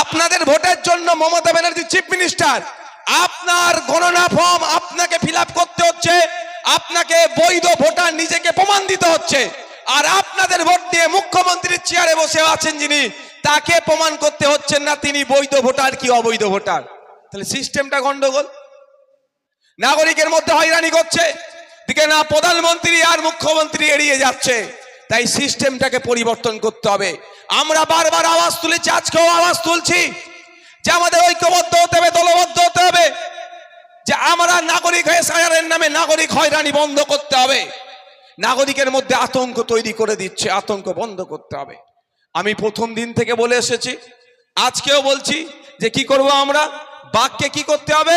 আপনাদের ভোটের জন্য মমতা ব্যানার্জি চিফ মিনিস্টার, আপনার গণনা ফর্ম আপনাকে ফিল করতে হচ্ছে, আপনাকে বৈধ ভোটার নিজেকে প্রমাণ দিতে হচ্ছে, আর আপনাদের ভোট দিয়ে মুখ্যমন্ত্রীর চেয়ারে বসে আছেন যিনি, তাকে প্রমাণ করতে হচ্ছেন না তিনি বৈধ ভোটার কি অবৈধ ভোটার। তাহলে সিস্টেমটা গন্ডগোল। নাগরিকের মধ্যে হয়রানি করছে, দিকে না প্রধানমন্ত্রী আর মুখ্যমন্ত্রী এড়িয়ে যাচ্ছে। তাই সিস্টেমটাকে পরিবর্তন করতে হবে। আমরা বারবার আওয়াজ তুলেছি, আজকেও আওয়াজ তুলছি যে আমাদের ঐক্যবদ্ধ হতে হবে, দলবদ্ধ হতে হবে, যে আমরা নাগরিক হয়ে সায়ারের নামে নাগরিক হয়রানি বন্ধ করতে হবে। নাগরিকের মধ্যে আতঙ্ক তৈরি করে দিচ্ছে, আতঙ্ক বন্ধ করতে হবে। আমি প্রথম দিন থেকে বলে এসেছি, আজকেও বলছি যে কি করব আমরা? বাঘকে কি করতে হবে?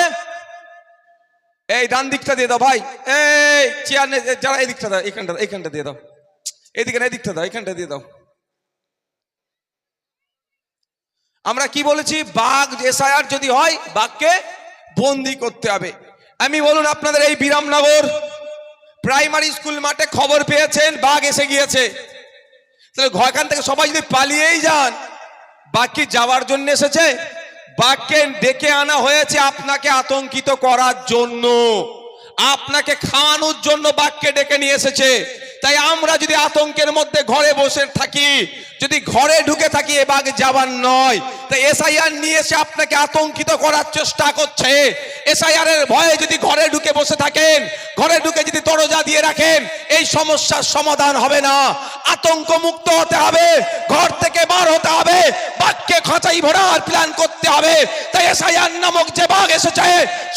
এই ডান দিকটা দিয়ে দাও ভাই, এই চেয়ার যারা এই দিকটা দাও এখানটা এইখানটা দিয়ে দাও। এদিকে না এই দিকটা দাও, এখানটা দিয়ে দাও। আমরা কি বলেছি? বাঘ এসআইআর যদি হয়, বাঘকে বন্দি করতে হবে। আমি বলুন, আপনাদের এই বিরামনগর প্রাইমারি স্কুল মাঠে খবর পেয়েছেন, বাঘ এসে গিয়েছে। তাহলে ঘরখান থেকে সবাই যদি পালিয়েই যান, বাঘ কি যাওয়ার জন্য এসেছে? বাঘকে ডেকে আনা হয়েছে আপনাকে আতঙ্কিত করার জন্য। আপনাকে খাওয়ানোর জন্য বাঘকে ডেকে নিয়ে এসেছে। তাই আমরা যদি আতঙ্কের মধ্যে ঘরে বসে থাকি, যদি ঘরে ঢুকে থাকি, এ বাঘ যাবার নয়। তাই এসআইআর নিয়ে এসে আপনাকে আতঙ্কিত করার চেষ্টা করছে। এসআইআর এর ভয়ে যদি ঘরে ঢুকে বসে থাকেন, ঘরে ঢুকে যদি দরজা দিয়ে রাখেন, এই সমস্যার সমাধান হবে না। আতঙ্ক মুক্ত হতে হবে, ঘর থেকে বার হতে হবে, বাঘকে খাঁচাই ভরার প্ল্যান করতে হবে। তাই এসআইআর নামক যে বাঘ এসেছে,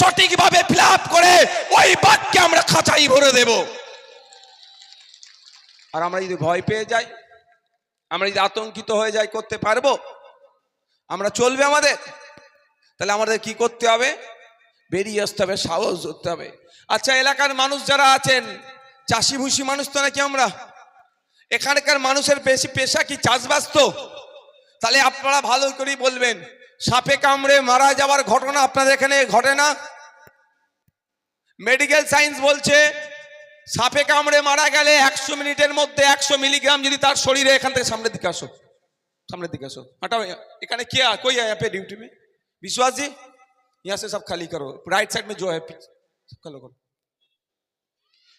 সঠিকভাবে ফিল করে, ওই বাঘকে আমরা খাঁচাই ভরে দেব। আর আমরা যদি ভয় পেয়ে যাই, আমরা যদি আতঙ্কিত হয়ে যাই, করতে পারব? আমরা চলবে আমাদের। তাহলে আমাদের কি করতে হবে? বেরিয়ে আসতে হবে, সাহস ধরতে হবে। আচ্ছা এলাকার মানুষ যারা আছেন চাষি ভুষি মানুষ তো নাকি আমরা? এখানকার মানুষের বেশি পেশা কি চাষবাস তো? তাহলে আপনারা ভালো করেই বলবেন, সাপে কামড়ে মারা যাওয়ার ঘটনা আপনাদের এখানে ঘটে না? মেডিকেল সায়েন্স বলছে সাপে কামড়ে মারা গেলে একশো মিনিটের মধ্যে একশো মিলিগ্রাম যদি তার শরীরে এখান থেকে সামনের দিকে আসো सामने दिखा सो हटाओ यहाँ। এখানে क्या कोई है यहाँ पे ड्यूटी में विश्वास जी यहाँ से सब खाली करो राइट साइड में जो है पीछे, सब खाली करो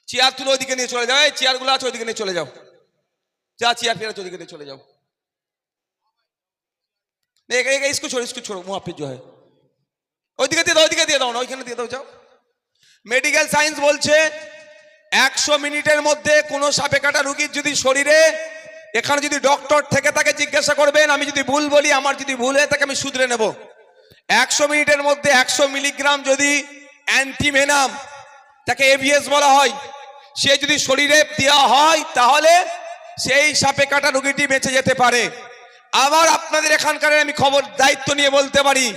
চেয়ার তুলে ওইদিকে নিয়ে চলে যাও এই চেয়ার গুলো আছে ওইদিকে নিয়ে চলে যাও যা চেয়ার ফেরা ওইদিকে নিয়ে চলে যাও नहीं, एक, एक, इसको छोड़ो इसको छोड़ो वहां पे जो है ওইদিকে দিয়ে দাও ওইদিকে দিয়ে দাও না ওইখানে দিয়ে দাও যাও মেডিকেল সায়েন্স বলছে একশো মিনিটের মধ্যে কোনো সাপে কাটা রুগীর যদি শরীরে, এখানে যদি ডক্টর থেকে তাকে জিজ্ঞাসা করবেন, আমি যদি ভুল বলি, আমার যদি ভুল হয়ে থাকে আমি শুধরে নেব। একশো মিনিটের মধ্যে একশো মিলিগ্রাম যদি অ্যান্টিভেনাম তাকে এভিএস বলা হয়, সে যদি শরীরে দেওয়া হয়, তাহলে সেই সাপে কাটা রুগীটি বেঁচে যেতে পারে। আবার আপনাদের এখানকার আমি খবর, দায়িত্ব নিয়ে বলতে পারি,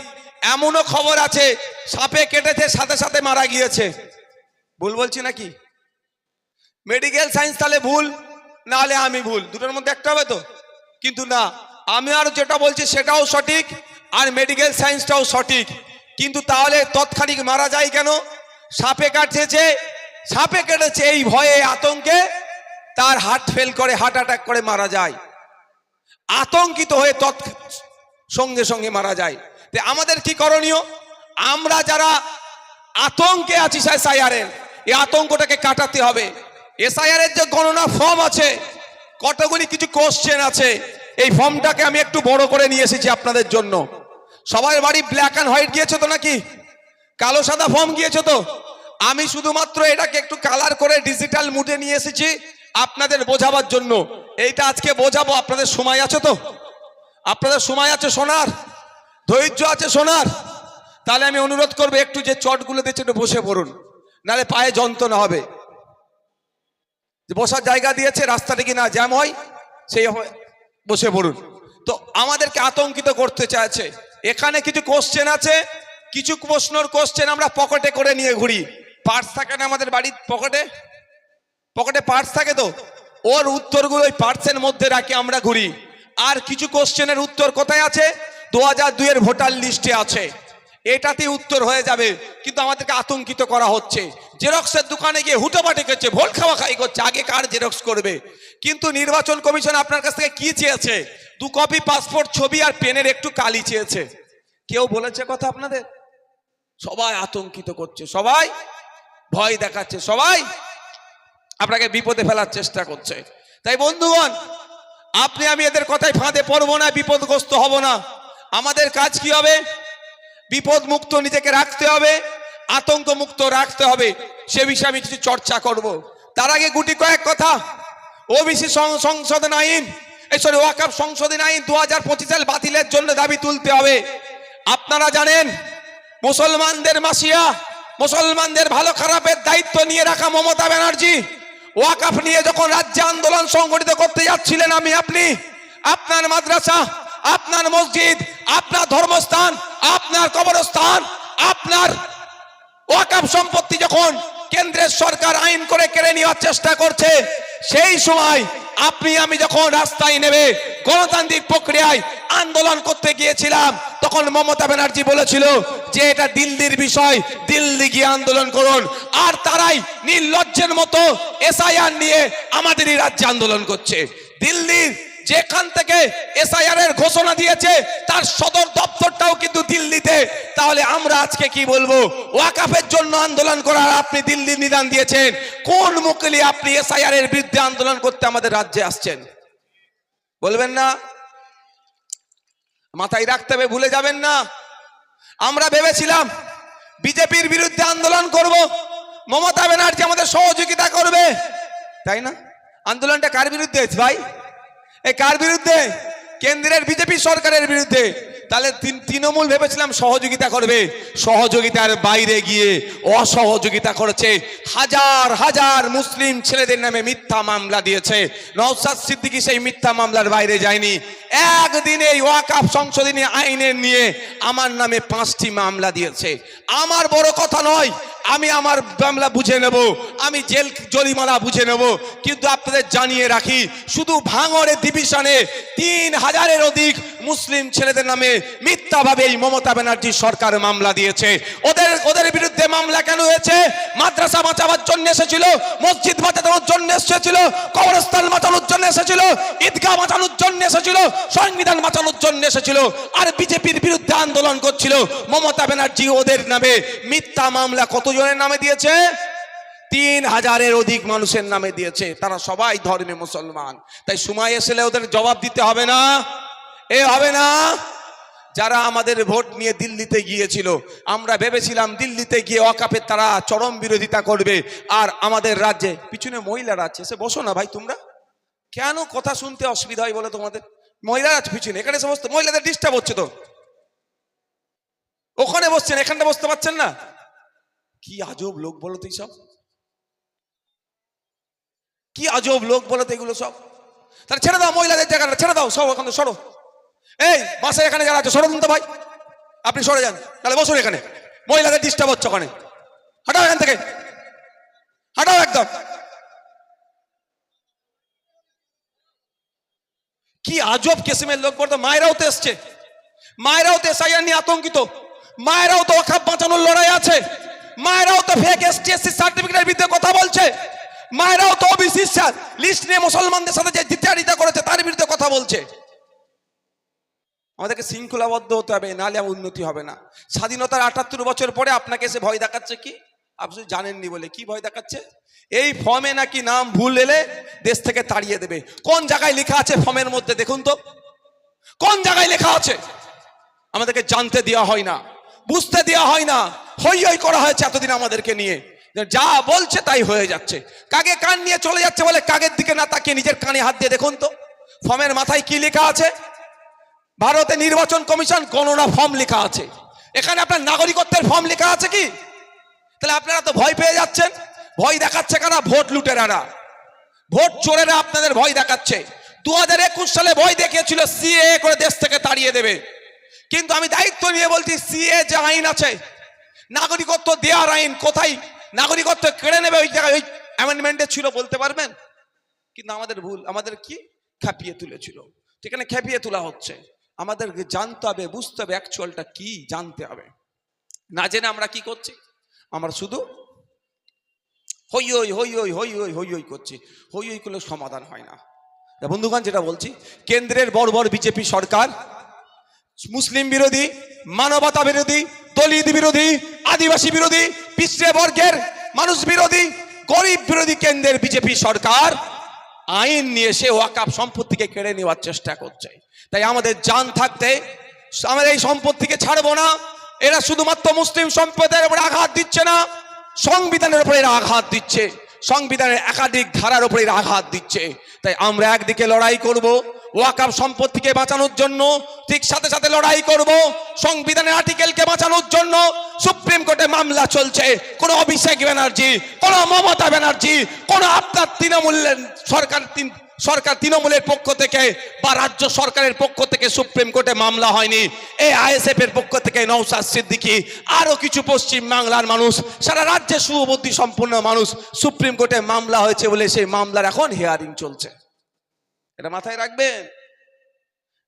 এমনও খবর আছে, সাপে কেটেছে, সাথে সাথে মারা গিয়েছে। ভুল বলছি নাকি? মেডিকেল সায়েন্স তাহলে ভুল? না হলে আমি ভুল। দুটোর মধ্যে একটা হবে তো? কিন্তু না, আমি আর যেটা বলছি সেটাও সঠিক আর মেডিকেল সায়েন্সটাও সঠিক। কিন্তু তাহলে তৎক্ষণিক মারা যায় কেন? সাপে কাটছে, সাপে কেটেছে এই ভয়ে আতঙ্কে তার হার্ট ফেল করে হার্ট অ্যাটাক করে মারা যায়। আতঙ্কিত হয়ে তৎ সঙ্গে সঙ্গে মারা যায়। তো আমাদের কি করণীয়? আমরা যারা আতঙ্কে আছি এসআইআরের এই আতঙ্কটাকে কাটাতে হবে। এসআইআরের যে গণনা ফর্ম আছে, কতগুলি কিছু কোশ্চেন আছে, এই ফর্মটাকে আমি একটু বড় করে নিয়ে এসেছি আপনাদের জন্য। সবার বাড়ি ব্ল্যাক অ্যান্ড হোয়াইট গিয়েছে তো নাকি? কালো সাদা ফর্ম গিয়েছে তো? আমি শুধুমাত্র এটাকে একটু কালার করে ডিজিটাল মুডে নিয়ে এসেছি আপনাদের বোঝাবার জন্য। এইটা আজকে বোঝাবো, আপনাদের সময় আছে তো? আপনাদের সময় আছে শোনার? ধৈর্য আছে শোনার? তাহলে আমি অনুরোধ করব একটু যে চটগুলো দিচ্ছে একটু বসে পড়ুন, নাহলে পায়ে যন্ত্রণা হবে। বসার জায়গা দিয়েছে, রাস্তাটা কি না জ্যাম হয়, সেই বসে পড়ুন। তো আমাদেরকে আতঙ্কিত করতে চাইছে। এখানে কিছু কোশ্চেন আছে, কিছু প্রশ্নর কোশ্চেন আমরা পকেটে করে নিয়ে ঘুরি। পার্স থাকে না আমাদের বাড়ির পকেটে? পকেটে পার্স থাকে তো? ওর উত্তরগুলো ওই পার্সের মধ্যে রাখি আমরা ঘুরি। আর কিছু কোশ্চেনের উত্তর কোথায় আছে? দু হাজার দুইয়ের ভোটার লিস্টে আছে। এটাতে উত্তর হয়ে যাবে, কিন্তু আমাদেরকে আতঙ্কিত করা হচ্ছে। জেরক্সের দোকানে গিয়ে হুটোপাটি করছে, ভোল খাওয়া খাই করছে, আগে কার জেরক্স করবে? কিন্তু নির্বাচন কমিশন আপনার কাছ থেকে কি চেয়েছে? দু কপি পাসপোর্ট ছবি আর পেনের একটু কালি চেয়েছে। কেউ বলেছে কথা আপনাদের? সবাই আতঙ্কিত করছে, সবাই ভয় দেখাচ্ছে, সবাই আপনাকে বিপদে ফেলার চেষ্টা করছে। তাই বন্ধুগণ, আপনি আমি এদের কথায় ফাঁদে পড়ব না, বিপদগ্রস্ত হব না। আমাদের কাজ কি হবে? বিপদ মুক্ত নিজেকে রাখতে হবে। আতঙ্ক মুক্ত রাখতে হবে, সে বিষয়ে আমি কিছু চর্চা করব। তার আগে গুটি কয়েক কথা। ওবিসি সংশোধন আইন, এই সরি ওয়াকাপ সংশোধন আইন দু হাজার পঁচিশ সাল বাতিলের জন্য দাবি তুলতে হবে। আপনারা জানেন, মুসলমানদের মাসিয়া, মুসলমানদের ভালো খারাপের দায়িত্ব নিয়ে রাখা মমতা ব্যানার্জি ওয়াকাফ নিয়ে যখন রাজ্যে আন্দোলন সংগঠিত করতে যাচ্ছিলেন আমি, আপনি, আপনার মাদ্রাসা, আপনার মসজিদ, আপনার ধর্মস্থান, আপনার কবরস্থান, আপনার ওয়াকাফ সম্পত্তি যখন কেন্দ্রের সরকার আইন করে কেড়ে নেওয়ার চেষ্টা করছে, সেই সময় আপনি, আমি যখন রাস্তায় নেবে গণতান্ত্রিক প্রক্রিয়ায় আন্দোলন করতে গিয়েছিলাম, তখন মমতা ব্যানার্জি বলেছিল যে এটা দিল্লির বিষয়, দিল্লি গিয়ে আন্দোলন করুন। আর তারাই নির্লজ্জের মতো এসআইআর নিয়ে আমাদেরই রাজ্যে আন্দোলন করছে। দিল্লির যেখান থেকে এসআইআর এর ঘোষণা দিয়েছে, তার সদর দপ্তরটাও কিন্তু দিল্লিতে। তাহলে আমরা আজকে কি বলব? ওয়াকাফের জন্য আন্দোলন করার আপনি দিল্লির নিদান দিয়েছেন। কোন মুকলি আপনি এসআইআর এর বিরুদ্ধে আন্দোলন করতে আমাদের রাজ্যে আসছেন? বলবেন না? মাথায় রাখতে হবে, ভুলে যাবেন না। আমরা ভেবেছিলাম বিজেপির বিরুদ্ধে আন্দোলন করব। মমতা ব্যানার্জি আমাদের সহযোগিতা করবে। তাই না? আন্দোলনটা কার বিরুদ্ধে ভাই? এই কার বিরুদ্ধে? কেন্দ্রের বিজেপি সরকারের বিরুদ্ধে। তাহলে তিন- তৃণমূল ভেবেছিলাম সহযোগিতা করবে। সহযোগিতার বাইরে গিয়ে অসহযোগিতা করেছে। হাজার হাজার মুসলিম ছেলেদের নামে মিথ্যা মামলা দিয়েছে। নওসাদ সিদ্দিকী সেই মিথ্যা মামলার বাইরে যায়নি। একদিনে এই ওয়াকাফ সংশোধনী আইনের নিয়ে আমার নামে পাঁচটি মামলা দিয়েছে। আমার বড় কথা নয়, আমি আমার মামলা বুঝে নেব, আমি জেল জরিমানা বুঝে নেব, কিন্তু আপনাদের জানিয়ে রাখি, শুধু ভাঙড়ে ডিভিশনে তিন হাজারের অধিক মুসলিম ছেলেদের নামে মিথ্যাভাবে এই মমতা ব্যানার্জি সরকার মামলা দিয়েছে। ওদের ওদের বিরুদ্ধে মামলা কেন হয়েছে? মাদ্রাসা বাঁচাবার জন্য এসেছিল, মসজিদ বাঁচানোর জন্য এসেছিল, কবরস্থান বাঁচানোর জন্য এসেছিল, ঈদগাহ বাঁচানোর জন্য এসেছিল, সংবিধান বাঁচানোর জন্য এসেছিল, আর বিজেপির বিরুদ্ধে আন্দোলন করছিল। মমতা ব্যানার্জি ওদের নামে মিথ্যা মামলা কতজনের নামে দিয়েছে? তিন হাজারের অধিক মানুষের নামে দিয়েছে। তারা সবাই ধর্মে মুসলমান। তাই সময় এসেলে ওদের জবাব দিতে হবে না। এ হবে না। যারা আমাদের ভোট নিয়ে দিল্লিতে গিয়েছিল, আমরা ভেবেছিলাম দিল্লিতে গিয়ে অকাপের তারা চরম বিরোধিতা করবে। আর আমাদের রাজ্যে, পিছনে মহিলারা আছে সে বসো না ভাই তোমরা। কেন কথা শুনতে অসুবিধা হয় বলে তোমাদের? মহিলারা পিছনে, এখানে সমস্ত মহিলাদের ডিস্টার্ব হচ্ছে তো। ওখানে বসছেন এখানটা বসতে পারছেন না। কি আজব লোক বলো তো সব কি আজব লোক বলো তো এগুলো সব। তাহলে ছেড়ে দাও মহিলাদের জায়গাটা, ছেড়ে দাও, সব ওখানে সরো। এই, বাসে এখানে যারা আছে, সরো তো ভাই। আপনি সরে যান, তাহলে বসুন এখানে। মহিলাদের ডিস্টার্ব হচ্ছে ওখানে। হাঁটাও এখান থেকে। হাঁটাও একদম। কি আজব কেসিমের লোক বলতো, মায়েরাও তো এসছে। মায়েরাও তো এসআইআর নিয়ে আতঙ্কিত। মায়েরাও তো অখাপ বাঁচানোর লড়াই আছে। মায়েরাও তো ফেক এসটি এসসি সার্টিফিকেটের বিরুদ্ধে কথা বলছে। মায়েরাও তো ওবিসি লিস্ট নিয়ে মুসলমানদের সাথে যে দ্বিতীয়ারিতা করেছে, তার বিরুদ্ধে কথা বলছে। আমাদেরকে শৃঙ্খলাবদ্ধ হতে হবে, নাহলে আমার উন্নতি হবে না। স্বাধীনতার আটাত্তর বছর পরে আপনাকে এসে ভয় দেখাচ্ছে কি? আপনি জানেননি বলে। কি ভয় দেখাচ্ছে? এই ফর্মে নাকি নাম ভুল এলে দেশ থেকে তাড়িয়ে দেবে। কোন জায়গায় লেখা আছে ফর্মের মধ্যে? দেখুন তো। কোন জায়গায় লেখা আছে? আমাদেরকে জানতে দেওয়া হয় না। বুঝতে দেওয়া হয় না। হই হই করা হয়েছে এতদিন আমাদেরকে নিয়ে। যা বলছে তাই হয়ে যাচ্ছে। কাকে কান নিয়ে চলে যাচ্ছে বলে কাগের দিকে না তাকিয়ে নিজের কানে হাত দিয়ে দেখুন তো। ফর্মের মাথায় কি লেখা আছে? ভারতে নির্বাচন কমিশন গণনা ফর্ম লেখা আছে। এখানে আপনার নাগরিকত্বের ফর্ম লেখা আছে কি? তাহলে আপনারা তো ভয় পেয়ে যাচ্ছেন। ভয় দেখাচ্ছে কারা? ভোট লুটেরারা। ভোট চোরেরা আপনাদের ভয় দেখাচ্ছে। দু হাজার একুশ সালে ভয় দেখিয়েছিল, সিএ করে দেশ থেকে তাড়িয়ে দেবে। কিন্তু আমি দায়িত্ব নিয়ে বলছি, সিএ যে আইন আছে, নাগরিকত্ব দেওয়ার আইন কোথায়? নাগরিকত্ব কেড়ে নেবে ওই জায়গায়? ওই অ্যামেন্ডমেন্টে ছিল বলতে পারবেন? কিন্তু আমাদের ভুল, আমাদের কি? খেপিয়ে তুলেছিল। সেখানে খেপিয়ে তোলা হচ্ছে। আমাদেরকে জানতে হবে, বুঝতে হবে অ্যাকচুয়ালটা কি জানতে হবে। না জেনে আমরা কি করছি? আমরা শুধু হই ওই হই ওই হই ওই হই ওই করছি। হই ওই করলে সমাধান হয় না। বন্ধুগান যেটা বলছি, কেন্দ্রের বড় বড় বিজেপি সরকার, মুসলিম বিরোধী, মানবতা বিরোধী, দলিত বিরোধী, আদিবাসী বিরোধী, পিছড়ে বর্গের মানুষ বিরোধী, গরিব বিরোধী কেন্দ্রের বিজেপি সরকার আইন নিয়ে সে ওয়াকাপ সম্পত্তিকে কেড়ে নেওয়ার চেষ্টা করছে। তাই আমাদের জান থাকতে, আমাদের এই সম্পত্তিকে ছাড়বো না। এরা শুধুমাত্র মুসলিম সম্প্রদায়ের উপরে আঘাত দিচ্ছে না, সংবিধানের উপরে এরা আঘাত দিচ্ছে, সংবিধানের একাধিক ধারার উপরে এরা আঘাত দিচ্ছে। তাই আমরা একদিকে লড়াই করব, ওয়াকাব সম্পত্তিকে বাঁচানোর জন্য, ঠিক সাথে সাথে লড়াই করব, সংবিধানের আর্টিকেলকে বাঁচানোর জন্য। সুপ্রিম কোর্টে মামলা চলছে, কোন অভিষেক ব্যানার্জি, কোন মমতা ব্যানার্জি, কোন আপনার তৃণমূলের সরকার সরকার তৃণমূলের পক্ষ থেকে বা রাজ্য সরকারের পক্ষ থেকে সুপ্রিম কোর্টে মামলা হয়নি। এই আইএসএফ এর পক্ষ থেকে নৌসাদ সিদ্দিকি, আরও কিছু পশ্চিম বাংলার মানুষ, সারা রাজ্যে সুবুদ্ধি সম্পন্ন মানুষ সুপ্রিম কোর্টে মামলা হয়েছে বলে সেই মামলার এখন হিয়ারিং চলছে। এটা মাথায় রাখবেন।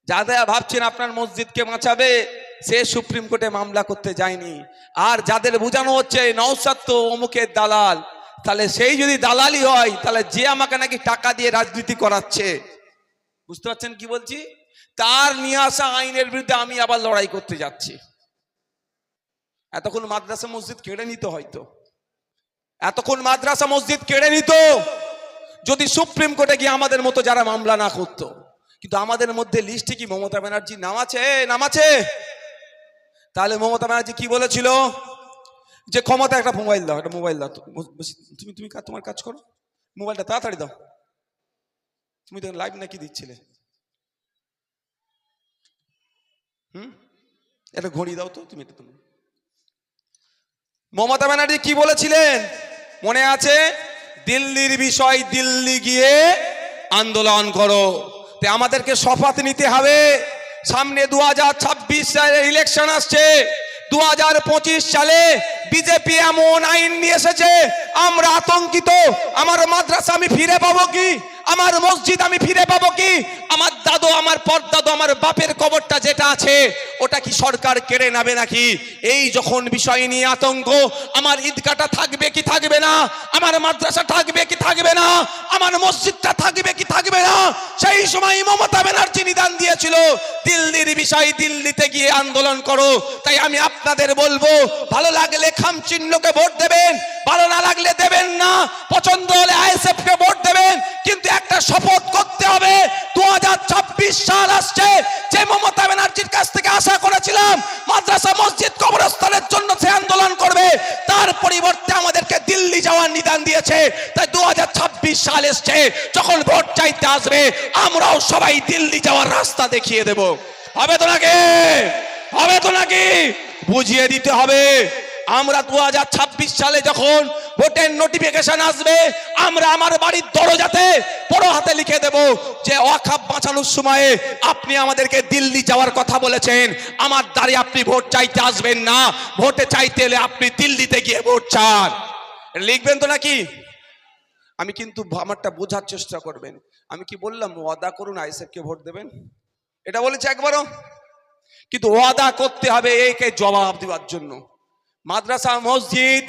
যাদের ভাবছেন আপনার মসজিদকে বাঁচাবে, সে সুপ্রিম কোর্টে মামলা করতে যায়নি। আর যাদের বোঝানো হচ্ছে নৌসাদ তো অমুকের দালাল তাহলে সেই যদি দালালি হয়, তাহলে যে আমাকে নাকি টাকা দিয়ে রাজনীতি করাচ্ছে? বুঝতে পারছেন কি বলছি? তার নিয়ে আসা আইনের বিরুদ্ধে আমি আবার লড়াই করতে যাচ্ছি। এতক্ষণ মাদ্রাসা মসজিদ কেড়ে নিত হয়তো। এতক্ষণ মাদ্রাসা মসজিদ কেড়ে নিত। যদি সুপ্রিম কোর্টে গিয়ে আমাদের মতো যারা মামলা না করতো, কিন্তু আমাদের মধ্যে লিস্টে কি মমতা ব্যানার্জি নাম আছে? তাহলে মমতা ব্যানার্জি কি বলেছিল? যে ক্ষমতা একটা মোবাইল দাও, একটা মোবাইল দাও। তুমি তুমি তোমার কাজ করো। মোবাইলটা তাড়াতাড়ি দাও। তুমি তো লাইভ নাকি দিচ্ছিলে? হুম? একটা ঘড়ি দাও তো, তুমি এটা তুমি মমতা ব্যানার্জি কি বলেছিলেন? মনে আছে? দিল্লির বিষয় দিল্লি গিয়ে আন্দোলন করো। তে আমাদেরকে শপথ নিতে হবে। সামনে দু হাজার ছাব্বিশ সালে ইলেকশন আসছে। দু হাজার পঁচিশ সালে বিজেপি এমন আইন নিয়ে এসেছে, আমরা আতঙ্কিত, আমার মাদ্রাসা আমি ফিরে পাবো কি? আমার মসজিদ আমি ফিরে পাবো কি? আমার দাদু, আমার পরদাদু, আমার বাপের কবরটা যেটা আছে, ওটা কি সরকার কেড়ে নেবে নাকি? এই যখন বিষয় নিয়ে আতঙ্ক, আমার ঈদগাটা থাকবে কি থাকবে না? আমার মাদ্রাসা থাকবে কি থাকবে না? আমার মসজিদটা থাকবে কি থাকবে না? সেই সময় মমতা ব্যানার্জি নিদান দিয়েছিল, দিল্লির বিষয় দিল্লিতে গিয়ে আন্দোলন করো। তাই আমি আপনাদের বলব, ভালো লাগলে খাম চিহ্নকে ভোট দেবেন, ভালো না লাগলে দেবেন না। পছন্দ হলে আইএসএফ কে ভোট দেবেন, কিন্তু একটা শপথ করতে হবে। দু সাল আসছে। যে মমতা ব্যানার্জির কাছ থেকে আশা করেছিলাম, মাদ্রাসা, মসজিদ, কবরস্থানের জন্য সে আন্দোলন করবে। তার পরিবর্তে আমাদেরকে দিল্লি যাওয়ার নিদান দিয়েছে। তাই দু সাল এসছে। যখন ভোট চাইতে আসবে, আমরাও সবাই দিল্লি যাওয়ার রাস্তা দেখিয়ে দেব। হবে তো নাকি? হবে তো নাকি? বুঝিয়ে দিতে হবে। আমরা দু হাজার ছাব্বিশ সালে যখন ভোটের নোটিফিকেশন আসবে, আমরা আমার বাড়ির দরজাতে বড় হাতে লিখে দেব যে অখাপ বাঁচানোর সময়ে আপনি আমাদেরকে দিল্লি যাওয়ার কথা বলেছেন। আমার দ্বারে আপনি ভোট চাইতে আসবেন না। ভোটে চাইতে এলে আপনি দিল্লিতে গিয়ে ভোট চান। লিখবেন তো নাকি? আমি কিন্তু আমারটা বোঝার চেষ্টা করবেন। আমি কি বললাম, ওয়াদা করুন আইসেফকে ভোট দেবেন? এটা বলেছে একবারও। কিন্তু ওয়াদা করতে হবে একে জবাব দেওয়ার জন্য। মাদ্রাসা, মসজিদ,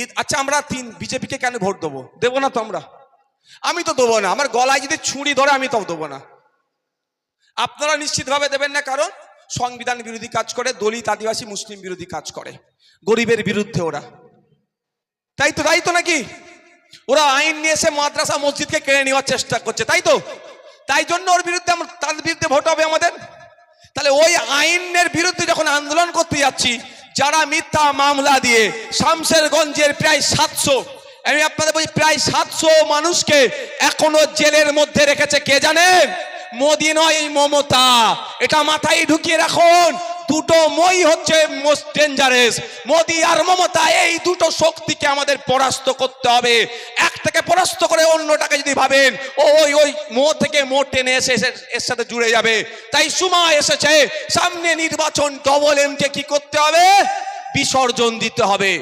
ঈদ আচ্ছা আমরা তিন বিজেপিকে কেন ভোট দেবো? দেবো না তো আমরা। আমি তো দেবো না। আমার গলায় যদি ছুরি ধরে, আমি তো দেবো না। আপনারা নিশ্চিতভাবে দেবেন না, কারণ সংবিধান বিরোধী কাজ করে, দলিত আদিবাসী, মুসলিম বিরোধী কাজ করে। গরিবের বিরুদ্ধে ওরা। তাই তো তাই তো নাকি? ওরা আইন নিয়ে এসে মাদ্রাসা, মসজিদকে কেড়ে নেওয়ার চেষ্টা করছে, তাই তো? তাই জন্য ওর বিরুদ্ধে তার বিরুদ্ধে ভোট হবে আমাদের? তাহলে ওই আইনের বিরুদ্ধে যখন আন্দোলন করতে যাচ্ছি যারা মিথ্যা মামলা দিয়ে শামশেরগঞ্জের প্রায় সাতশো, আমি আপনাদের বলি প্রায় সাতশো মানুষকে এখনও জেলের মধ্যে রেখেছে, কে জানেন মোদি নয় এই মমতা। এটা মাথায় ঢুকিয়ে রাখুন, দুটো মই হচ্ছে মোস্ট ডেঞ্জারেস মোদি আর মমতা, এই দুটো শক্তিকে আমাদের পরাস্ত করতে হবে। একটাকে পরাস্ত করে অন্যটাকে যদি ভাবেন ওই ওই মো থেকে মো টেনে এসে এর সাথে জুড়ে যাবে। তাই সময় এসেছে, সামনে নির্বাচন ডবল এমকে কি করতে হবে? বিসর্জন দিতে হবে।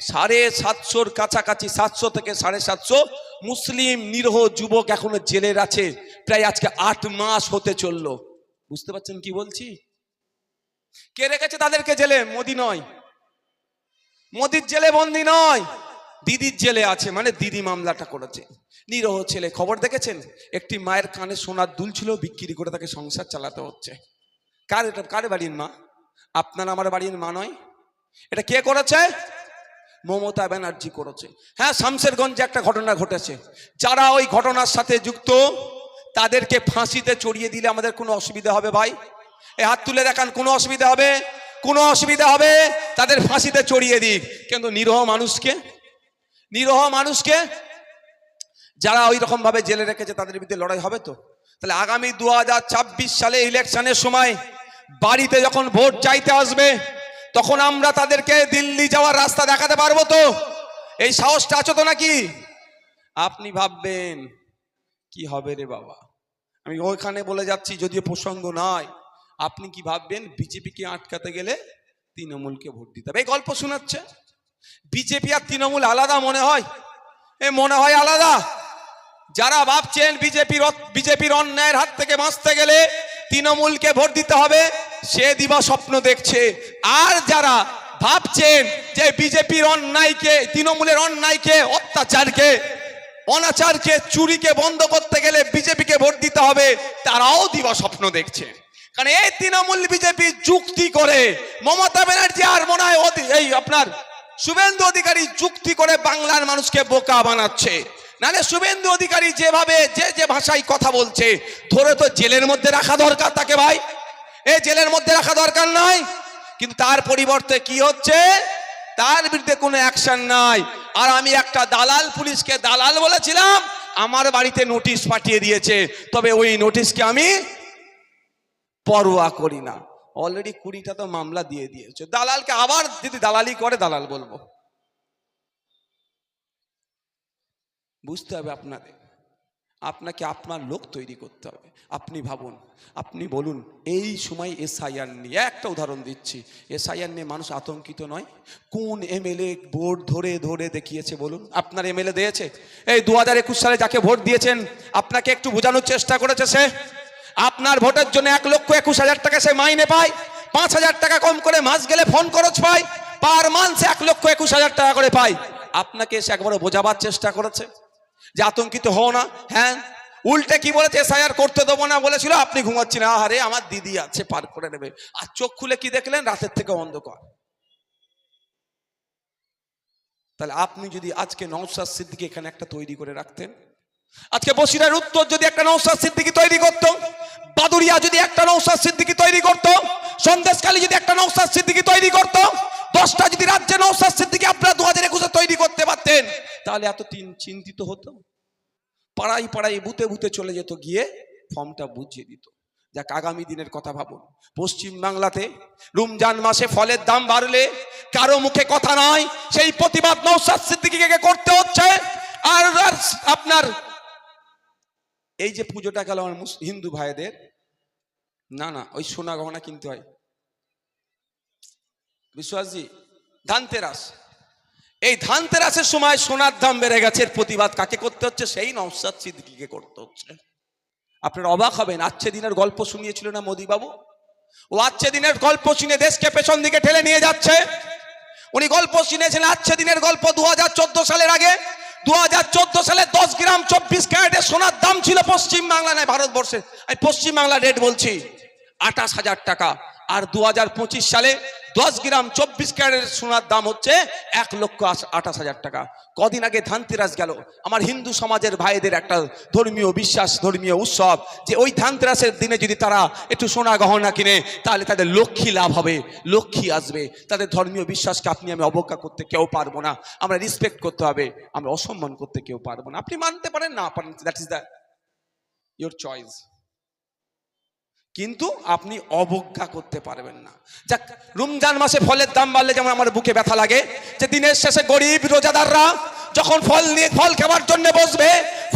সাড়ে সাতশোর কাছাকাছি, সাতশো থেকে সাড়ে সাতশো মুসলিম নিরহ যুবক এখনও জেলের আছে। প্রায় আজকে আট মাস হতে চলল। বুঝতে পারছেন কি বলছি? কে রেখেছে তাদেরকে জেলে? মোদি নয়। মোদির জেলে বন্দি নয়। দিদির জেলে আছে মানে দিদি মামলাটা করেছে। নিরহ ছেলে, খবর দেখেছেন? একটি মায়ের কানে সোনার দুল ছিল, বিক্রি করে তাকে সংসার চালাতে হচ্ছে। কার এটা? কার বাড়ির মা? আপনার আমার বাড়ির মা নয়? এটা কে করেছে? মমতা ব্যানার্জি করেছে। হ্যাঁ শামসেরগঞ্জে একটা ঘটনা ঘটেছে। যারা ওই ঘটনার সাথে যুক্ত, তাদেরকে ফাঁসিতে চড়িয়ে দিলে আমাদের কোনো অসুবিধা হবে ভাই? এ হাত তুলে দেখান, কোনো অসুবিধা হবে? কোনো অসুবিধা হবে? তাদের ফাঁসিতে চড়িয়ে দিক। কিন্তু নিরহ মানুষকে নিরহ মানুষকে যারা ওই রকম ভাবে জেলে রেখেছে, তাদের বিরুদ্ধে লড়াই হবে তো? তাহলে আগামী দু হাজার ছাব্বিশ সালে ইলেকশনের সময় বাড়িতে যখন ভোট চাইতে আসবে তখন আমরা তাদেরকে দিল্লি যাওয়ার রাস্তা দেখাতে পারব তো? এই সাহসটা আছো তো নাকি? আপনি ভাববেন, কি হবে রে বাবা? আমি ওইখানে বলে যাচ্ছি, যদিও প্রসঙ্গ নয় আপনি কি ভাববেন, বিজেপিকে আটকাতে গেলে তৃণমূলকে ভোট দিতে হবে? এই গল্প শোনাচ্ছে। বিজেপি আর তৃণমূল আলাদা মনে হয়? এ মনে হয় আলাদা। যারা ভাবছেন বিজেপির বিজেপির অন্যায়ের হাত থেকে বাঁচতে গেলে তৃণমূলকে ভোট দিতে হবে, সে দিবা স্বপ্ন দেখছে। আর যারা ভাবছেন যে বিজেপির অন্যায়কে, তৃণমূলের অন্যায়কে, অত্যাচারকে, অনাচারকে, চুরিকে বন্ধ করতে গেলে বিজেপিকে ভোট দিতে হবে, তারাও দিবা স্বপ্ন দেখছে। কারণ এই তৃণমূল বিজেপি যুক্তি করে মমতা ব্যানার্জি আর মনে হয় এই আপনার শুভেন্দু অধিকারী যুক্তি করে বাংলার মানুষকে বোকা বানাচ্ছে। নালে শুভেন্দু অধিকারী যেভাবে, যে যে ভাষায় কথা বলছে, ধরে তো জেলের মধ্যে রাখা দরকার তাকে ভাই। এ জেলের মধ্যে রাখা দরকার নয় কিন্তু তার পরিবর্তে কি হচ্ছে? তার বিরুদ্ধে কোনো অ্যাকশন নাই। আর আমি একটা দালাল পুলিশকে দালাল বলেছিলাম, আমার বাড়িতে নোটিশ পাঠিয়ে দিয়েছে। তবে ওই নোটিশকে আমি পরোয়া করি না। অলরেডি কুড়িটা তো মামলা দিয়ে দিয়েছে। দালালকে আবার যদি দালালি করে, দালাল বলব। বুঝতে হবে আপনাদের। আপনাকে আপনার লোক তৈরি করতে হবে। আপনি ভাবুন, আপনি বলুন, এই সময় এসআইআর নিয়ে, একটা উদাহরণ দিচ্ছি। এসআইআর নিয়ে মানুষ আতঙ্কিত নয়। কোন এমএলএ ভোট ধরে ধরে দেখিয়েছে বলুন। আপনার এমএলএ দিয়েছে, এই দু হাজার একুশ সালে যাকে ভোট দিয়েছেন, আপনাকে একটু বোঝানোর চেষ্টা করেছে সে। আপনার ভোটের জন্য এক লক্ষ একুশ হাজার টাকা সে মাইনে পায়। পাঁচ হাজার টাকা কম করে মাস গেলে ফোন খরচ পায়। পার মান্থ এক লক্ষ একুশ হাজার টাকা করে পায়। আপনাকে সে একবারে বোঝাবার চেষ্টা করেছে। যে আতঙ্কিত হও না হ্যাঁ? উল্টে কি বলেছে? এসআইআর করতে দেবো না বলেছিল, আপনি ঘুমাচ্ছেন। আহারে, আমার দিদি আছে, পার করে নেবে। আর চোখ খুলে কি দেখলেন? রাতের থেকে অন্ধকার। তাহলে আপনি যদি আজকে নৌসাদ সিদ্দিকি এখানে একটা তৈরি করে রাখতেন, আজকে বসিরার উত্তর যদি একটা নৌসাদ সিদ্দিকি তৈরি করত, বাদুরিয়া যদি একটা নৌসাদ সিদ্দিকি তৈরি করত সন্দেশকালী যদি একটা নৌসাদ সিদ্দিকি তৈরি করত, দশটা যদি রাজ্যে নৌসাদ সিদ্দিকি আপনারা দু হাজার একুশে তৈরি করতে পারতেন তাহলে এত চিন্তিত হতো। পাড়াই পাড়াই বুতে বুতে চলে যেত, গিয়ে ফর্মটা বুঝিয়ে দিত। যাক, আগামী দিনের কথা ভাবুন। পশ্চিম বাংলাতে রমজান মাসে ফলের দাম বাড়লে কারও মুখে কথা নয়, সেই প্রতিবাদ নৌসাদ করতে হচ্ছে। আর আপনার এই যে পুজোটা গেল আমার হিন্দু ভাইদের, না না, ওই সোনা গহনা কিনতে হয়। বিশ্বাসজি, ধানতেরাস। এই ধানতেরাসের সময় সোনার দাম বেড়ে গেছে, এর প্রতিবাদ কাকে করতে হচ্ছে? সেই নওসাদ সিদ্দিকিকে করতে হচ্ছে। আপনারা অবাক হবেন আজকে দিনের গল্প শুনিয়েছিল না মোদি বাবু ও আজকে দিনের গল্প শুনে দেশকে পেছন দিকে ঠেলে নিয়ে যাচ্ছে। উনি গল্প শুনেছিলেন আজকে দিনের গল্প দু হাজার চোদ্দ সালের আগে। দু হাজার চোদ্দ সালে দশ গ্রাম চব্বিশ ক্যারেটের সোনার দাম ছিল পশ্চিম বাংলা নয় ভারতবর্ষে। আমি পশ্চিম বাংলা রেট বলছি, আঠাশ হাজার টাকা। আর দু হাজার পঁচিশ সালে দশ গ্রাম চব্বিশ ক্যারেটের সোনার দাম হচ্ছে এক লক্ষ আঠাশ হাজার টাকা। কদিন আগে ধানতেরাস গেল। আমার হিন্দু সমাজের ভাইদের একটা ধর্মীয় বিশ্বাস, ধর্মীয় উৎসব যে ওই ধানতেরাসের দিনে যদি তারা একটু সোনা গহনা কিনে, তাহলে তাদের লক্ষ্মী লাভ হবে, লক্ষ্মী আসবে। তাদের ধর্মীয় বিশ্বাসকে আপনি আমি অবজ্ঞা করতে কেউ পারব না। আমরা রিসপেক্ট করতে হবে, আমরা অসম্মান করতে কেউ পারব না। আপনি মানতে পারেন, না পারেন that is the your choice কিন্তু আপনি অবজ্ঞা করতে পারবেন না। যাক, রমজান মাসে ফলের দাম বাড়লে যেমন আমার বুকে ব্যথা লাগে, যে দিনের শেষে গরিব রোজাদাররা যখন ফল নিয়ে, ফল খাবার জন্য বসবে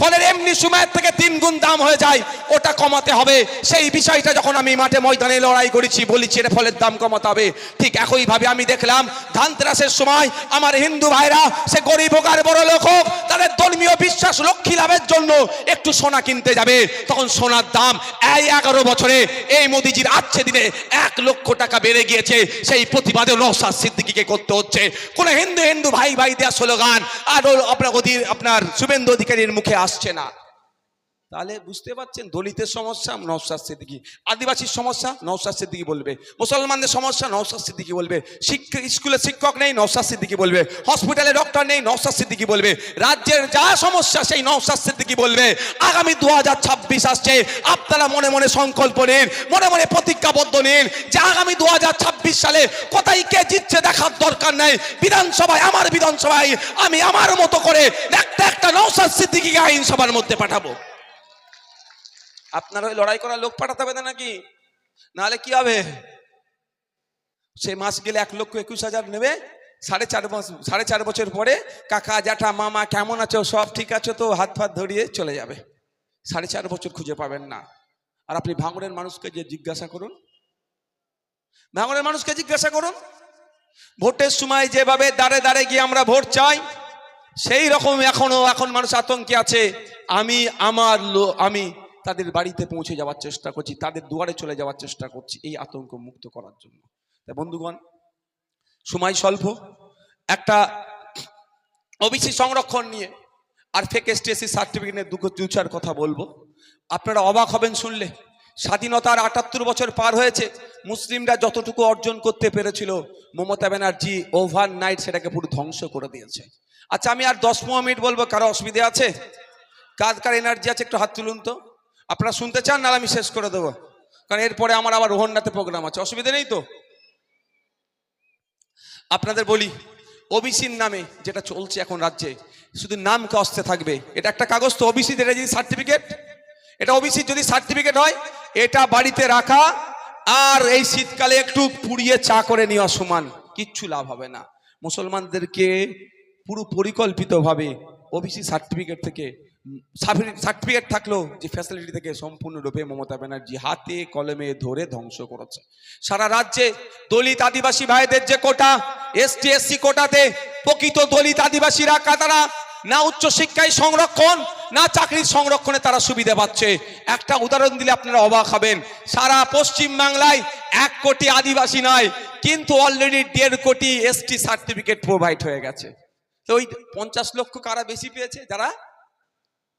ফলের এমনি সময়ের থেকে তিন গুণ দাম হয়ে যায়, ওটা কমাতে হবে। সেই বিষয়টা যখন আমি মাঠে ময়দানে লড়াই করেছি, বলেছি এটা ফলের দাম কমাতে হবে। ঠিক একইভাবে আমি দেখলাম, ধানতেরাসের সময় আমার হিন্দু ভাইরা, সে গরিব হোক আর বড় লোক হোক, তাদের ধর্মীয় বিশ্বাস লক্ষ্মী লাভের জন্য একটু সোনা কিনতে যাবে। তখন সোনার দাম এই এগারো বছরে, এই মোদিজির আচ্ছে দিনে এক লক্ষ টাকা বেড়ে গিয়েছে। সেই প্রতিবাদে নৌসাদ সিদ্দিকিকে করতে হচ্ছে। কোন হিন্দু হিন্দু ভাই ভাই দেওয়া স্লোগান আর আপনার অধীর আপনার শুভেন্দু অধিকারীর মুখে আসছে না তাহলে বুঝতে পারছেন? দলিতের সমস্যা নওসাদ সিদ্দিকি। আদিবাসীর সমস্যা নওসাদ সিদ্দিকি বলবে। মুসলমানদের সমস্যা নওসাদ সিদ্দিকি বলবে। শিক্ষক স্কুলে শিক্ষক নেই নওসাদ সিদ্দিকি বলবে। হসপিটালে ডক্টর নেই নওসাদ সিদ্দিকি বলবে। রাজ্যের যা সমস্যা, সেই নওসাদ সিদ্দিকি বলবে। আগামী দু হাজার ছাব্বিশ আসছে। আপনারা মনে মনে সংকল্প নিন, মনে মনে প্রতিজ্ঞাবদ্ধ নিন যে আগামী দু হাজার ছাব্বিশ সালে কোথায় কে জিতছে দেখার দরকার নেই। বিধানসভায়, আমার বিধানসভায় আমি আমার মতো করে একটা একটা নওসাদ সিদ্দিকিকে আইনসভার মধ্যে পাঠাবো। আপনার ওই লড়াই করার লোক পাঠাতে হবে নাকি? নাহলে কি হবে? সে মাস গেলে এক লক্ষ একুশ হাজার নেবে। সাড়ে চার মাস সাড়ে চার বছর পরে কাকা, জ্যাঠা, মামা কেমন আছো? সব ঠিক আছে তো? হাত ফাত ধরিয়ে চলে যাবে। সাড়ে চার বছর খুঁজে পাবেন না। আর আপনি ভাঙড়ের মানুষকে যে জিজ্ঞাসা করুন। ভাঙড়ের মানুষকে জিজ্ঞাসা করুন। ভোটের সময় যেভাবে দাঁড়ে দাঁড়ে গিয়ে আমরা ভোট চাই, সেই রকম এখনও, এখন মানুষ আতঙ্কে আছে। আমি, আমার আমি তাদের বাড়িতে পৌঁছে যাওয়ার চেষ্টা করছি, তাদের দুয়ারে চলে যাওয়ার চেষ্টা করছি, এই আতঙ্ক মুক্ত করার জন্য। তাই বন্ধুগণ, সময় স্বল্প, একটা ওবিসি সংরক্ষণ নিয়ে আর ফেক এসটিএসসি সার্টিফিকেটের দুঃখ দু চার কথা বলব। আপনারা অবাক হবেন শুনলে, স্বাধীনতার আটাত্তর বছর পার হয়েছে, মুসলিমরা যতটুকু অর্জন করতে পেরেছিল, মমতা ব্যানার্জি ওভার নাইট সেটাকে পুরো ধ্বংস করে দিয়েছে। আচ্ছা আমি আর দশ পনেরো মিনিট বলব, কারও অসুবিধা আছে? কার কার এনার্জি আছে একটু হাত তুলুন তো। আপনারা শুনতে চান না আমি শেষ করে দেবো। কারণ এরপরে আমার আবার রোহন্নাতে প্রোগ্রাম আছে, অসুবিধা নেই তো? আপনাদের বলি, ওবিসির নামে যেটা চলছে এখন রাজ্যে, শুধু নাম কস্তে থাকবে। এটা একটা কাগজ তো ওবিসি এটা যদি সার্টিফিকেট, এটা ওবিসির যদি সার্টিফিকেট হয়, এটা বাড়িতে রাখা, আর এই শীতকালে একটু পুড়িয়ে চা করে নেওয়া সমান, কিচ্ছু লাভ হবে না। মুসলমানদেরকে পুরো পরিকল্পিতভাবে ওবিসি সার্টিফিকেট থেকে সার্টিফিকেট থাকলেও যে ফ্যাসিলিটি থেকে সম্পূর্ণরূপে মমতা ব্যানার্জি হাতে, কলমে ধরে ধ্বংস করেছে। সারা রাজ্যে দলিত আদিবাসী ভাইদের যে কোটা, এসটি, এসসি কোটাতে প্রকৃত দলিত আদিবাসীরা কাতারা না উচ্চ শিক্ষায় সংরক্ষণ, না চাকরির সংরক্ষণে তারা সুবিধা পাচ্ছে। একটা উদাহরণ দিলে আপনারা অবাক হবেন। সারা পশ্চিম বাংলায় এক কোটি আদিবাসী নয়, কিন্তু অলরেডি দেড় কোটি এসটি সার্টিফিকেট প্রোভাইড হয়ে গেছে। তো ওই পঞ্চাশ লক্ষ কারা বেশি পেয়েছে? যারা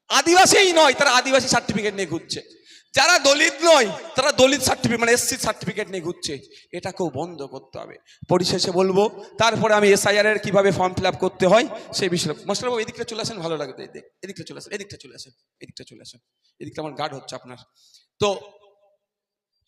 আদিবাসীই নয়, তারা আদিবাসী সার্টিফিকেট নিয়ে ঘুরছে। যারা দলিত নয়, তারা দলিত সার্টিফিকেট মানে এসসি সার্টিফিকেট নিয়ে ঘুরছে। এটাকেও বন্ধ করতে হবে। পরিশেষে বলব, তারপরে আমি এসআইআর এর কীভাবে ফর্ম ফিল আপ করতে হয়, সেই বিষয়ে মশলাবাবু এদিকটা চলে আসেন, ভালো লাগবে। এদিক- এদিকটা চলে আসেন, এদিকটা চলে আসেন, এদিকটা চলে আসেন। এদিকটা আমার গার্ড হচ্ছে আপনার। তো,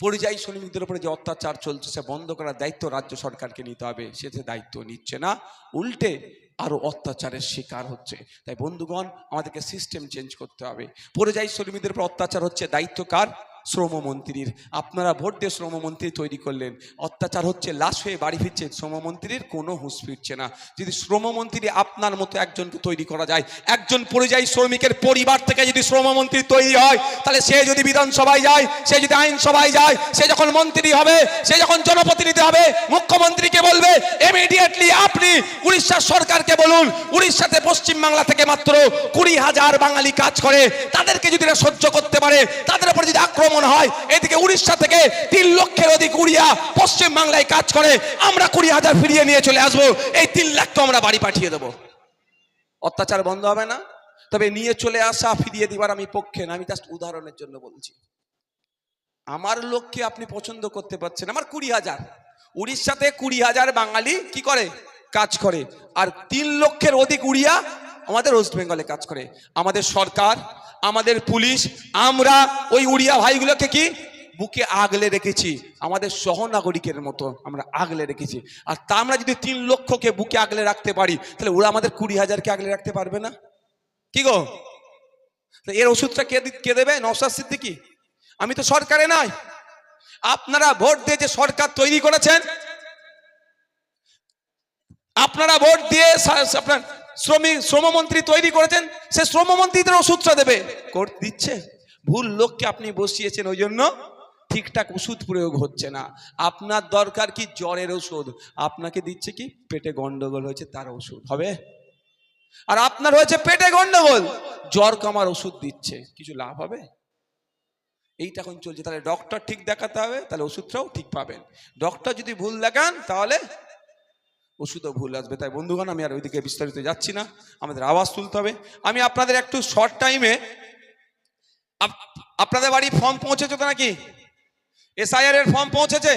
পরিযায়ী শ্রমিকদের উপরে যে অত্যাচার চলছে, সে বন্ধ করার দায়িত্ব রাজ্য সরকারকে নিতে হবে। সে দায়িত্ব নিচ্ছে না, উল্টে আরও অত্যাচারের শিকার হচ্ছে। তাই বন্ধুগণ, আমাদেরকে সিস্টেম চেঞ্জ করতে হবে। পরিযায়ী শ্রমিকদের উপর অত্যাচার হচ্ছে, দায়িত্ব কার? শ্রমমন্ত্রীর। আপনারা ভোট দিয়ে শ্রমমন্ত্রী তৈরি করলেন। অত্যাচার হচ্ছে, লাশ হয়ে বাড়ি ফিরছে। শ্রমমন্ত্রীর কোনো হুঁশ ফিরছে না। যদি শ্রমমন্ত্রী আপনার মতো একজনকে তৈরি করা যায়, একজন পরিযায়ী শ্রমিকের পরিবার থেকে যদি শ্রমমন্ত্রী তৈরি হয়, তাহলে সে যদি বিধানসভায় যায়, সে যদি আইনসভায় যায়, সে যখন মন্ত্রী হবে, সে যখন জনপ্রতিনিধি হবে, মুখ্যমন্ত্রীকে বলবে ইমিডিয়েটলি আপনি উড়িষ্যার সরকারকে বলুন। উড়িষ্যাতে পশ্চিম বাংলা থেকে মাত্র কুড়ি হাজার বাঙালি কাজ করে। তাদেরকে যদি সহ্য করতে পারে, তাদের উপর যদি আক্রমণ হয়? এদিকে উড়িষ্যা থেকে তিন লক্ষের অধিক উড়িয়া পশ্চিম বাংলায় কাজ করে। আমরা কুড়ি হাজার ফিরিয়ে নিয়ে চলে আসব। এই তিন লাখ তো আমরা বাড়ি পাঠিয়ে দেবো। অত্যাচার বন্ধ হবে না। তবে নিয়ে চলে আসা, ফিরিয়ে দিবার আমি পক্ষে না। আমি জাস্ট উদাহরণের জন্য বলছি। আমার লোককে আপনি পছন্দ করতে পারছেন আমার কুড়ি হাজার। উড়িষ্যাতে কুড়ি হাজার বাঙালি কি করে? কাজ করে। আর তিন লক্ষের অধিক উড়িয়া আমাদের ওয়েস্ট বেঙ্গলে কাজ করে। আমাদের সরকার আমাদের পুলিশ, আমরা ওই উড়িয়া ভাইগুলোকে কি? বুকে আগলে রেখেছি। আমাদের সহনাগরিকের মতো আমরা আগলে রেখেছি। আর তা আমরা যদি তিন লক্ষকে বুকে আগলে রাখতে পারি, তাহলে ওরা আমাদের কুড়ি হাজারকে আগলে রাখতে পারবে না? কি গো? এর ওষুধটা কে কে দেবে? নওশাদ সিদ্দিকি? আমি তো সরকারে নাই। আপনারা ভোট দিয়ে যে সরকার তৈরি করেছেন, আপনারা ভোট দিয়ে আপনার শ্রমিক শ্রমমন্ত্রী তৈরি করেছেন, সে শ্রমমন্ত্রীদের ওষুধটা দেবে। দিচ্ছে। ভুল লোককে আপনি বসিয়েছেন ওই জন্য ঠিকঠাক ওষুধ প্রয়োগ হচ্ছে না। আপনার দরকার কি জ্বরের ওষুধ? আপনাকে দিচ্ছে কি, পেটে গন্ডগোল হয়েছে, তার ওষুধ। হবে? আর আপনার হয়েছে পেটে গন্ডগোল। জ্বর কমার ওষুধ দিচ্ছে। কিছু লাভ হবে? এইটা এখন চলছে। তাহলে ডক্টর ঠিক দেখাতে হবে, তাহলে ওষুধটাও ঠিক পাবেন। ডক্টর যদি ভুল দেখান, তাহলে ওষুধও ভুল আসবে। তাই বন্ধুগণ, আমি আর ওইদিকে বিস্তারিত যাচ্ছি না। আমাদের আওয়াজ তুলতে হবে। আমি আপনাদের একটু শর্ট টাইমে আপনাদের বাড়ি ফর্ম পৌঁছেছে তো নাকি? এসআইআর এর ফর্ম পৌঁছেছে?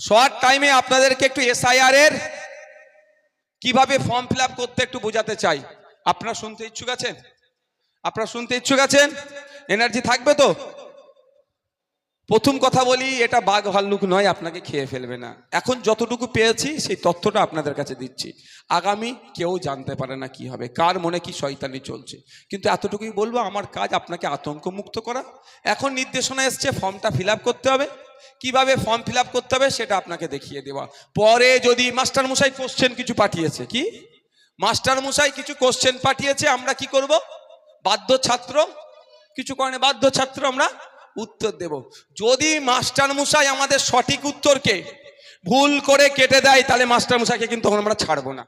শর্ট টাইমে আপনাদেরকে একটু এসআইআর এর কীভাবে ফর্ম ফিল করতে একটু বোঝাতে চাই। আপনারা শুনতে ইচ্ছুক আছেন? আপনারা শুনতে ইচ্ছুক আছেন? এনার্জি থাকবে তো? প্রথম কথা বলি, এটা বাঘ ভাল্লুক নয়, আপনাকে খেয়ে ফেলবে না। এখন যতটুকু পেয়েছি, সেই তথ্যটা আপনাদের কাছে দিচ্ছি। আগামী কেউ জানতে পারে না কি হবে, কার মনে কি শয়তানি চলছে। কিন্তু এতটুকুই বলব, আমার কাজ আপনাকে আতঙ্ক মুক্ত করা। এখন নির্দেশনা এসছে, ফর্মটা ফিল করতে হবে। কীভাবে ফর্ম ফিল করতে হবে, সেটা আপনাকে দেখিয়ে দেওয়া। পরে যদি মাস্টার মশাই কোশ্চেন কিছু পাঠিয়েছে, কি? মাস্টার মশাই কিছু কোশ্চেন পাঠিয়েছে, আমরা কি করব? বাধ্য ছাত্র কিছু কারণে বাধ্য ছাত্র আমরা? উত্তর দেব। যদি মাস্টার মশাই আমাদের সঠিক উত্তরকে ভুল করে কেটে দেয়, তাহলে মাস্টার মশাইকে কিন্তু আমরা ছাড়বো না।